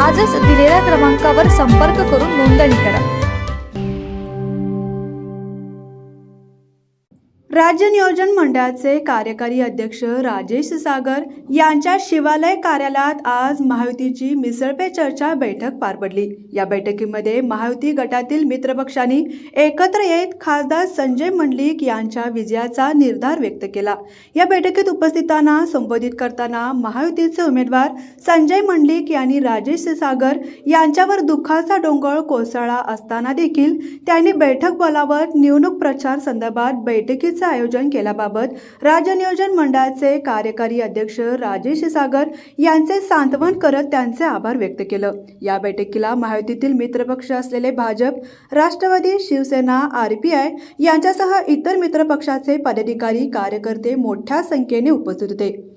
आजच दिलेल्या क्रमांकावर संपर्क करून नोंदणी करा. राज्य नियोजन मंडळाचे कार्यकारी अध्यक्ष राजेश सागर यांच्या शिवालय कार्यालयात आज महायुतीची मिसळपे चर्चा बैठक पार पडली. या बैठकीमध्ये महायुती गटातील मित्रपक्षांनी एकत्र येत खासदार संजय मंडलिक यांच्या विजयाचा निर्धार व्यक्त केला. या बैठकीत उपस्थितांना संबोधित करताना महायुतीचे उमेदवार संजय मंडलिक यांनी राजेश सागर यांच्यावर दुःखाचा डोंगर कोसळला असताना देखील त्यांनी बैठक बोलावत निवडणूक प्रचार संदर्भात बैठकीत बैठकीचे आयोजन केल्याबाबत राज्य नियोजन मंडळाचे कार्यकारी अध्यक्ष राजेश सागर यांचे सांत्वन करत त्यांचे आभार व्यक्त केलं. या बैठकीला महायुतीतील मित्रपक्ष असलेले Bhajap Rashtravadi Shiv Sena R P I यांच्यासह इतर मित्रपक्षाचे पदाधिकारी कार्यकर्ते मोठ्या संख्येने उपस्थित होते.